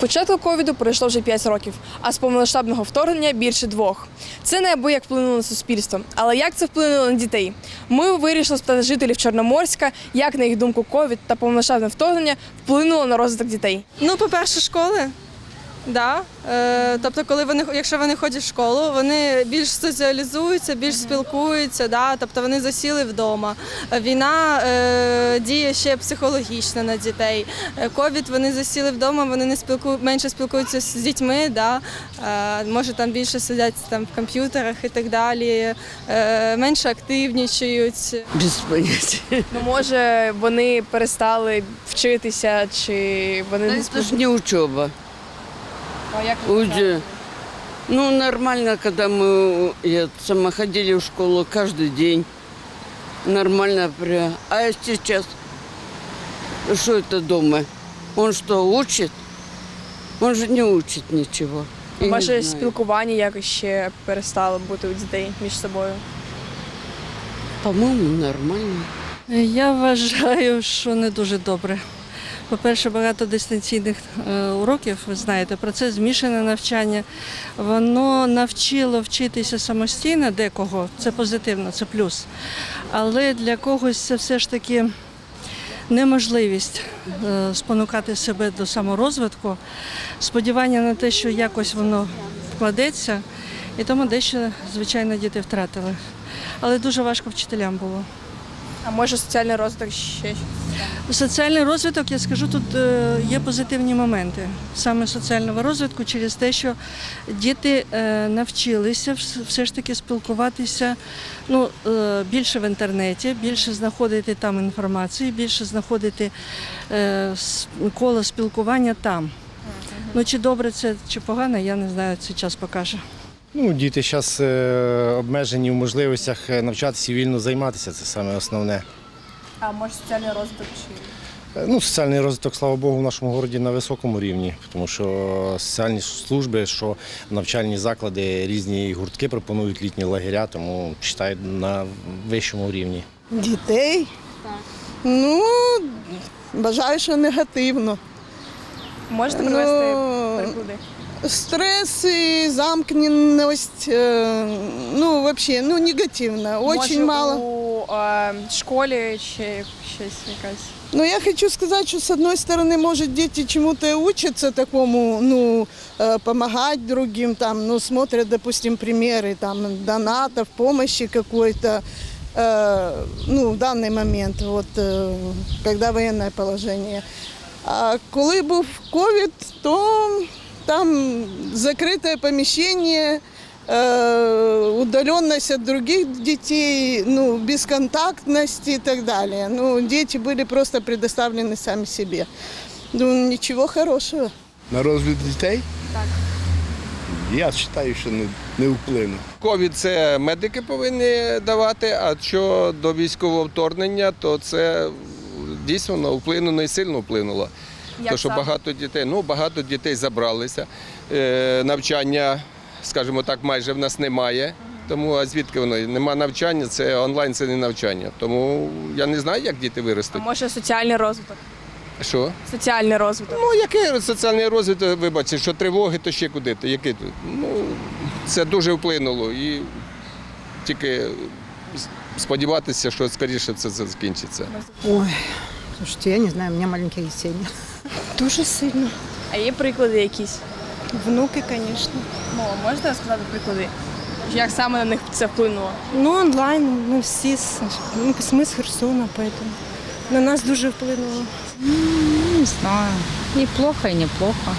початку ковіду пройшло вже 5 років, а з повномасштабного вторгнення більше двох. Це неабияк вплинуло на суспільство. Але як це вплинуло на дітей? Ми вирішили спитати жителів Чорноморська, як на їх думку ковід та повномасштабне вторгнення вплинуло на розвиток дітей. Ну, по-перше, школи. Да. Е, тобто, коли вони, якщо вони ходять в школу, вони більш соціалізуються, більш спілкуються, да? тобто вони засіли вдома. Війна е, діє ще психологічно на дітей. Е, Ковід вони засіли вдома, вони не спілку... менше спілкуються з дітьми, да? е, може там більше сидять там, в комп'ютерах і так далі, е, менше активнічують. Без понятия. Ну може вони перестали вчитися, чи вони не Это ж не учеба. А як Уже. Ну, нормально, когда мы я, сама ходили в школу каждый день. Нормально прям. А сейчас что это дома? Он что, учит? Он же не учит ничего. Не може знаю. спілкування якось ще перестало бути у дітей між собою? По-моему, нормально. Я вважаю, що не дуже добре. По-перше, багато дистанційних е, уроків, ви знаєте, процес змішане навчання. Воно навчило вчитися самостійно декого, це позитивно, це плюс. Але для когось це все ж таки неможливість е, спонукати себе до саморозвитку, сподівання на те, що якось воно вкладеться, і тому дещо, звичайно, діти втратили. Але дуже важко вчителям було. А може соціальний розвиток ще Соціальний розвиток, я скажу, тут е, є позитивні моменти саме соціального розвитку через те, що діти е, навчилися все ж таки спілкуватися ну, е, більше в інтернеті, більше знаходити там інформацію, більше знаходити коло спілкування там. Ну, чи добре це, чи погано, я не знаю, це час покаже. Ну, діти зараз обмежені в можливостях навчатися і вільно займатися, це саме основне. А може соціальний розвиток чи Е, Ну, соціальний розвиток, слава Богу, в нашому місті на високому рівні, тому що соціальні служби, що навчальні заклади, різні гуртки пропонують літні лагеря, тому читають на вищому рівні. Дітей? Ну, бажаю, що негативно. можете Ну, привести приклади? Стрес і замкненість, е, ну, взагалі, ну, негативно. Очень може, мало. у е, школі чи щось якась. Но я хочу сказать, что с одной стороны, может, дети чему-то учатся такому, ну, э, помогать другим, там, ну, смотрят, допустим, примеры, там, донатов, помощи какой-то, э, ну, в данный момент, вот, э, когда военное положение. А коли був ковід, то там закрите поміщення, э, Удаленность от других детей, ну, бесконтактность и так далее. Ну, дети были просто предоставлены сами себе. Ну, ничего хорошего. На розвиток дітей? Так. Я вважаю, що не, не вплине. Ковід це медики повинні давати, а що до військового вторгнення, то це дійсно вплинуло і сильно вплинуло. Як Тому що багато дітей, ну багато дітей забралися. Е, навчання, скажімо так, майже в нас немає. Тому а звідки воно? Нема навчання, це онлайн, це не навчання. Тому я не знаю, як діти А може соціальний розвиток? Що? Соціальний розвиток. Ну, який соціальний розвиток, вибачте, що тривоги, то ще куди то який тут? Ну, це дуже вплинуло і тільки сподіватися, що скоріше це закінчиться. Ой, слушайте, я не знаю, у меня маленькие детей. Дуже сильно. А є приклади якісь? Внуки, звісно. Ну, можете сказати приклади? Як саме на них це вплинуло? Ну, онлайн, ми всі з, ну, ми з Херсона, поэтому на нас дуже вплинуло. Не знаю. Неплохо плохо, и неплохо.